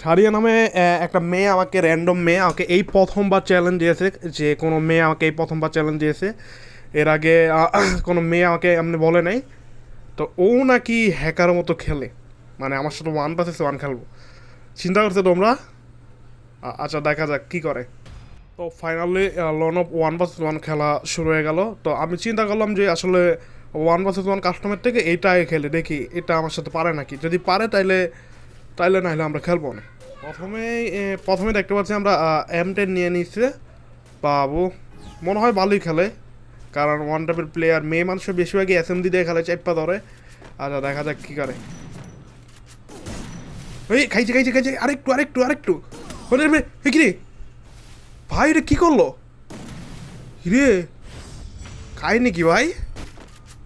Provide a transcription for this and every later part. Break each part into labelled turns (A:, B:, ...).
A: সারিয়া নামে একটা মেয়ে আমাকে র্যান্ডম মেয়ে আমাকে এই প্রথমবার চ্যালেঞ্জ দিয়েছে, যে কোনো মেয়ে আমাকে এই প্রথমবার চ্যালেঞ্জ দিয়েছে। এর আগে কোনো মেয়ে আমাকে এমনি বলে নাই। তো ও নাকি হ্যাকার মতো খেলে। মানে আমার সাথে ওয়ান পাসেস ওয়ান খেলব। চিন্তা করছ তোমরা? আচ্ছা দেখা যাক কী করে। তো finally loan of one versus one খেলা শুরু হয়ে গেল। তো আমি চিন্তা করলাম যে আসলে ওয়ান ভার্সেস ওয়ান কাস্টমার থেকে এইটাই খেলে, দেখি এটা আমার সাথে পারে নাকি। যদি পারে তাইলে তাইলে না হলে আমরা খেলব না। প্রথমেই এ, প্রথমে দেখতে পাচ্ছি আমরা এম টেন নিয়ে নিচ্ছে। বাবু মনে হয় ভালোই খেলে। কারণ ওয়ান টাইপের প্লেয়ার মেয়ে মানুষের বেশিরভাগই এস এম দিয়ে খেলে চাইপা ধরে। আচ্ছা দেখা যাক কী করে। এই খাইছে খাইছে খাইছে। আরেকটু আরেকটু আরেকটু। ওরে রে, এ কি রে? ভাই রে কী করল? রে? খাই নাকি ভাই?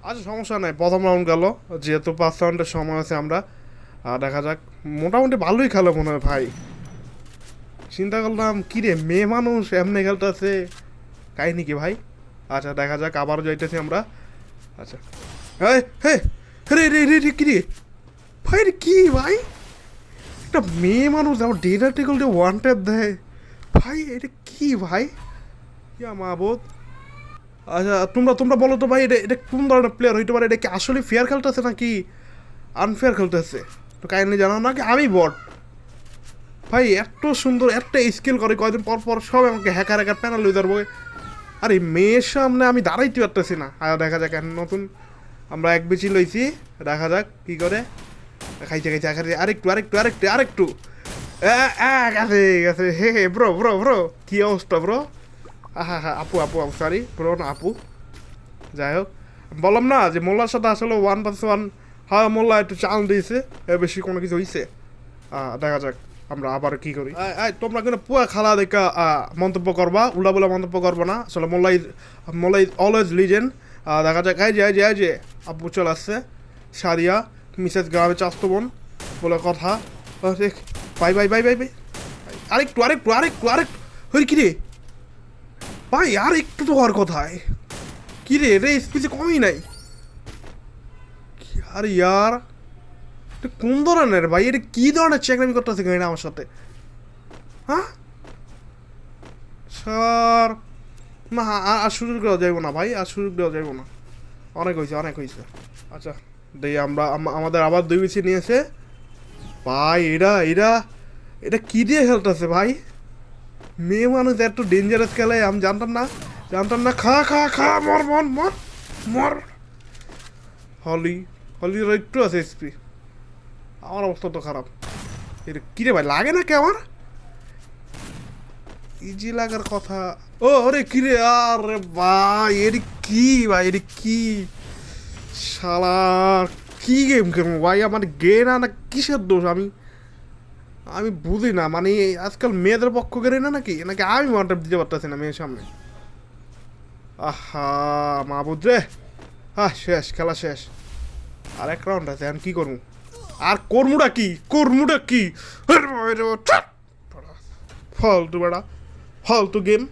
A: আচ্ছা সমস্যা নাই। প্রথম রাউন্ড গেল। যেহেতু পাঁচ রাউন্ডের সময় আছে আমরা। দেখা যাক। মোটামুটি ভালোই খেলো মনে হয় ভাই। চিন্তা করলাম, কি রে, মেয়ে মানুষ, এমনি খেলতেছে খাই নাকি ভাই? আচ্ছা দেখা যাক, আবারও যাইতেছি আমরা। আচ্ছা। হ্যাঁ হ্যাঁ রে রে রে রে, কি রে? ভাই কি ভাই? একটা মেয়ে মানুষ আমার ডেটা টেকল দিয়ে ওয়ান ট্যাপ দেয়। ভাই, এটা কি ভাই? ইয়া মাহবুদ আচ্ছা তোমরা তোমরা বলো তো ভাই, এটা এটা কোন ধরনের প্লেয়ার হইতে পারে, এটা কি আসলে ফেয়ার খেলতেছে নাকি আনফেয়ার খেলতেছে? তো কাইন্ডলি জানাও নাকি আমি বট? ভাই, এত সুন্দর, একটা স্কিল করে, কয়দিন পর পর সব আমাকে হ্যাকার হ্যাকার প্যানেল হয়ে ধরবো। আরে, মেয়ের সামনে আমি দাঁড়াইতে পারতেছি না। আর দেখা যাক নতুন আমরা এক বেশি লইছি। দেখা যাক, কি করে? খাইছে খাইছে খাইছে আরেকটু আরেকটু আরেকটু আরেকটু গেছে গেছে। Hey hey bro bro bro কি অবস্থা ব্রো আহা হা আপু আপু আপু সরি ব্রো না, আপু। যাই হোক, বললাম না যে মোল্লার সাথে আসলে ওয়ান পাস ওয়ান হ্যাঁ মোল্লা একটু চাল দিয়েছে। বেশি কোনো কিছু হয়েছে দেখা যাক আমরা আবার কি করি। তোমরা কিন্তু পুয়া খালা দেখা মন্তব্য করবা উল্টা বলে মন্তব্য করব না। আসলে মোল্লাই মোল্লাই অলওয়েজ লিজেন্ড দেখা যাক, এই যে এই যে এই যে আপু চলে আসছে সারিয়া মিসেস গ্রামে চাস্ত বোন, বলে কথা। দেখ, bye bye bye bye bye. আরেকটু আরেকটু আরেকটু আরেকটু কি রে ভাই আর একটু তো হওয়ার কথায়। কি রে স্পিচে কমই নাই। আর ইয়ার, এটা কোন ধরনের ভাই? এটা কি ধরনের চেকরামি করতেছে গাড়ি আমার সাথে? হ্যাঁ? স্যার, না আর- আর সুযোগ দেওয়া যাইব না ভাই, আর সুযোগ দেওয়া যাইব না। অনেক হয়েছে অনেক হয়েছে আচ্ছা দেই, আমরা আমাদের আবার দুই বেশি নিয়েছে। ভাই, এরা এরা, এটা কি দিয়ে খেলতেছে ভাই? মেয়ে মানুষ এত ডেঞ্জারাস খেলে, আমি জানতাম না জানতাম না। খা খা খা, মর মর মর মর। হলি হলির একটু আছে এসপি আমার অবস্থা তো খারাপ। এটা কিরে ভাই, লাগে না কে আমার? ইজি লাগার কথা। ও, আরে কিরে, আরে ভাই, এর কি ভাই, এর কি? শালা, কি গেম খেলব ভাই? আমার গে না না কিসের দোষ? আমি আমি বুঝি না মানে আজকাল মেয়েদের পক্ষ করে না নাকি? নাকি আমি মনটা দিতে পারতেছি না মেয়ের সামনে? আহা মা বুঝরে হ্যাঁ শেষ, খেলা শেষ। আর এক রাউন্ড আছে, এখন কি করব? আর কর্মুটা কি? কর্মুটা কি? ফালতু বেড়া। ফালতু গেম